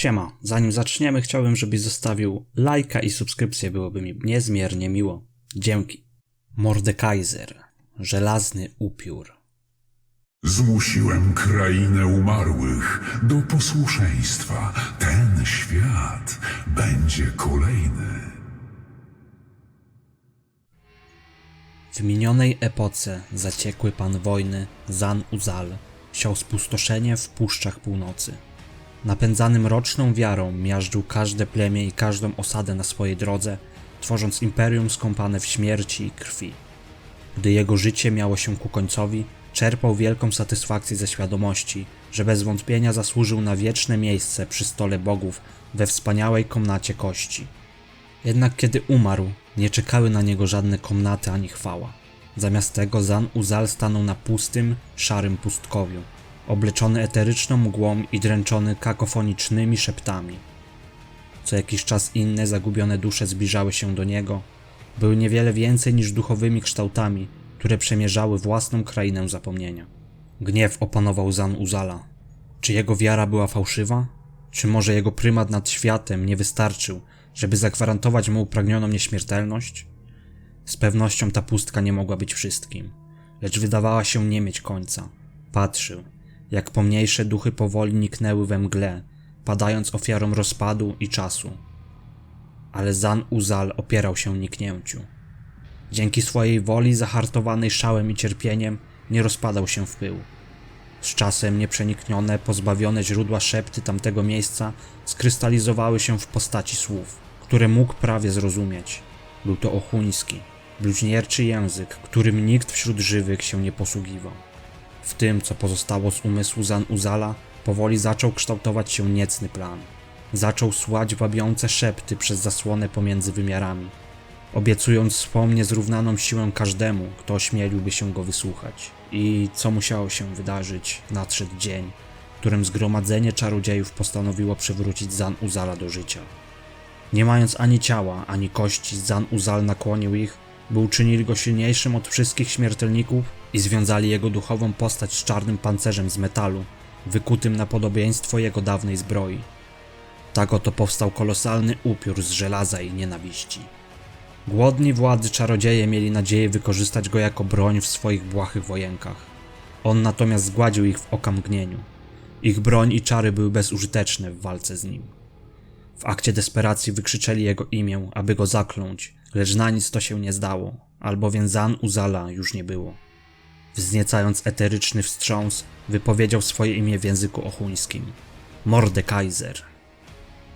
Siema, zanim zaczniemy, chciałbym, żebyś zostawił lajka i subskrypcję, byłoby mi niezmiernie miło. Dzięki. Mordekaiser, żelazny upiór. Zmusiłem krainę umarłych do posłuszeństwa. Ten świat będzie kolejny. W minionej epoce zaciekły pan wojny Zan Uzal siał spustoszenie w puszczach północy. Napędzany mroczną wiarą miażdżył każde plemię i każdą osadę na swojej drodze, tworząc imperium skąpane w śmierci i krwi. Gdy jego życie miało się ku końcowi, czerpał wielką satysfakcję ze świadomości, że bez wątpienia zasłużył na wieczne miejsce przy stole bogów we wspaniałej komnacie kości. Jednak kiedy umarł, nie czekały na niego żadne komnaty ani chwała. Zamiast tego Zan Uzal stanął na pustym, szarym pustkowiu, obleczony eteryczną mgłą i dręczony kakofonicznymi szeptami. Co jakiś czas inne zagubione dusze zbliżały się do niego. Były niewiele więcej niż duchowymi kształtami, które przemierzały własną krainę zapomnienia. Gniew opanował Zan Uzala. Czy jego wiara była fałszywa? Czy może jego prymat nad światem nie wystarczył, żeby zagwarantować mu upragnioną nieśmiertelność? Z pewnością ta pustka nie mogła być wszystkim, lecz wydawała się nie mieć końca. Patrzył, jak pomniejsze duchy powoli niknęły we mgle, padając ofiarą rozpadu i czasu. Ale Zan Uzal opierał się niknięciu. Dzięki swojej woli zahartowanej szałem i cierpieniem nie rozpadał się w pył. Z czasem nieprzeniknione, pozbawione źródła szepty tamtego miejsca skrystalizowały się w postaci słów, które mógł prawie zrozumieć. Był to ochuński, bluźnierczy język, którym nikt wśród żywych się nie posługiwał. W tym, co pozostało z umysłu Zan Uzala, powoli zaczął kształtować się niecny plan. Zaczął słać wabiące szepty przez zasłonę pomiędzy wymiarami, obiecując swą niezrównaną siłę każdemu, kto ośmieliłby się go wysłuchać. I co musiało się wydarzyć, nadszedł dzień, w którym zgromadzenie czarodziejów postanowiło przywrócić Zan Uzala do życia. Nie mając ani ciała, ani kości, Zan Uzal nakłonił ich, by uczynili go silniejszym od wszystkich śmiertelników i związali jego duchową postać z czarnym pancerzem z metalu, wykutym na podobieństwo jego dawnej zbroi. Tak oto powstał kolosalny upiór z żelaza i nienawiści. Głodni władzy czarodzieje mieli nadzieję wykorzystać go jako broń w swoich błahych wojenkach. On natomiast zgładził ich w okamgnieniu. Ich broń i czary były bezużyteczne w walce z nim. W akcie desperacji wykrzyczeli jego imię, aby go zakląć, lecz na nic to się nie zdało, albowiem Zan Uzala już nie było. Wzniecając eteryczny wstrząs, wypowiedział swoje imię w języku ochuńskim. Mordekaiser.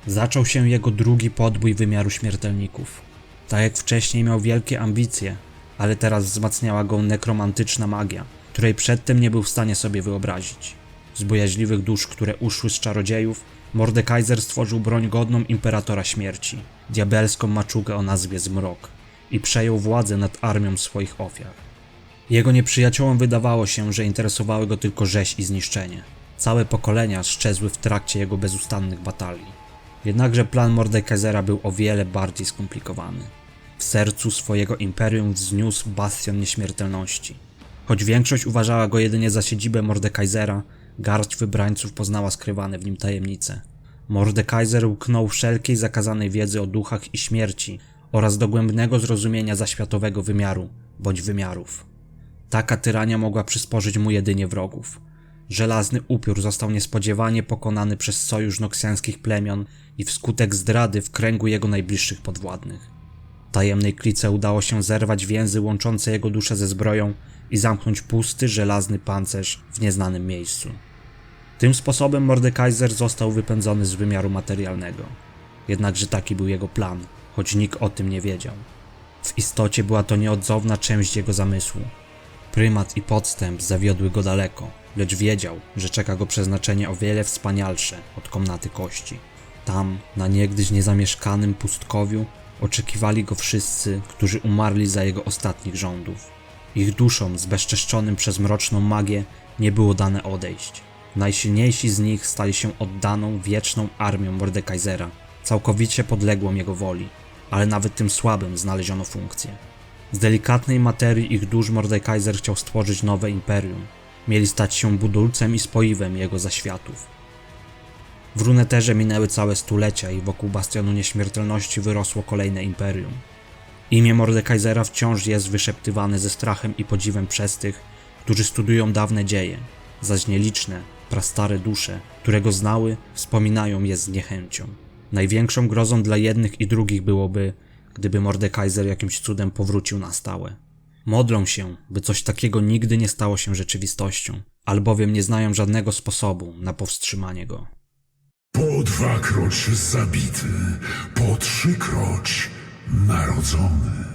Zaczął się jego drugi podbój wymiaru śmiertelników. Tak jak wcześniej miał wielkie ambicje, ale teraz wzmacniała go nekromantyczna magia, której przedtem nie był w stanie sobie wyobrazić. Z bojaźliwych dusz, które uszły z czarodziejów, Mordekaiser stworzył broń godną Imperatora Śmierci, diabelską maczugę o nazwie Zmrok i przejął władzę nad armią swoich ofiar. Jego nieprzyjaciołom wydawało się, że interesowały go tylko rzeź i zniszczenie. Całe pokolenia szczezły w trakcie jego bezustannych batalii. Jednakże plan Mordekaisera był o wiele bardziej skomplikowany. W sercu swojego imperium wzniósł bastion nieśmiertelności. Choć większość uważała go jedynie za siedzibę Mordekaisera, garść wybrańców poznała skrywane w nim tajemnice. Mordekaiser łknął wszelkiej zakazanej wiedzy o duchach i śmierci oraz dogłębnego zrozumienia zaświatowego wymiaru bądź wymiarów. Taka tyrania mogła przysporzyć mu jedynie wrogów. Żelazny upiór został niespodziewanie pokonany przez sojusz noksjańskich plemion i wskutek zdrady w kręgu jego najbliższych podwładnych. Tajemnej klice udało się zerwać więzy łączące jego duszę ze zbroją i zamknąć pusty, żelazny pancerz w nieznanym miejscu. Tym sposobem Mordekaiser został wypędzony z wymiaru materialnego. Jednakże taki był jego plan, choć nikt o tym nie wiedział. W istocie była to nieodzowna część jego zamysłu. Prymat i podstęp zawiodły go daleko, lecz wiedział, że czeka go przeznaczenie o wiele wspanialsze od komnaty kości. Tam, na niegdyś niezamieszkanym pustkowiu, oczekiwali go wszyscy, którzy umarli za jego ostatnich rządów. Ich duszom, zbezczeszczonym przez mroczną magię, nie było dane odejść. Najsilniejsi z nich stali się oddaną, wieczną armią Mordekaisera, całkowicie podległą jego woli, ale nawet tym słabym znaleziono funkcję. Z delikatnej materii ich dusz Mordekaiser chciał stworzyć nowe imperium. Mieli stać się budulcem i spoiwem jego zaświatów. W Runeterze minęły całe stulecia i wokół Bastionu Nieśmiertelności wyrosło kolejne imperium. Imię Mordekaisera wciąż jest wyszeptywane ze strachem i podziwem przez tych, którzy studiują dawne dzieje, zaś nieliczne, prastare dusze, które go znały, wspominają je z niechęcią. Największą grozą dla jednych i drugich byłoby, gdyby Mordekaiser jakimś cudem powrócił na stałe. Modlą się, by coś takiego nigdy nie stało się rzeczywistością, albowiem nie znają żadnego sposobu na powstrzymanie go. Po dwakroć zabity, po trzykroć narodzony.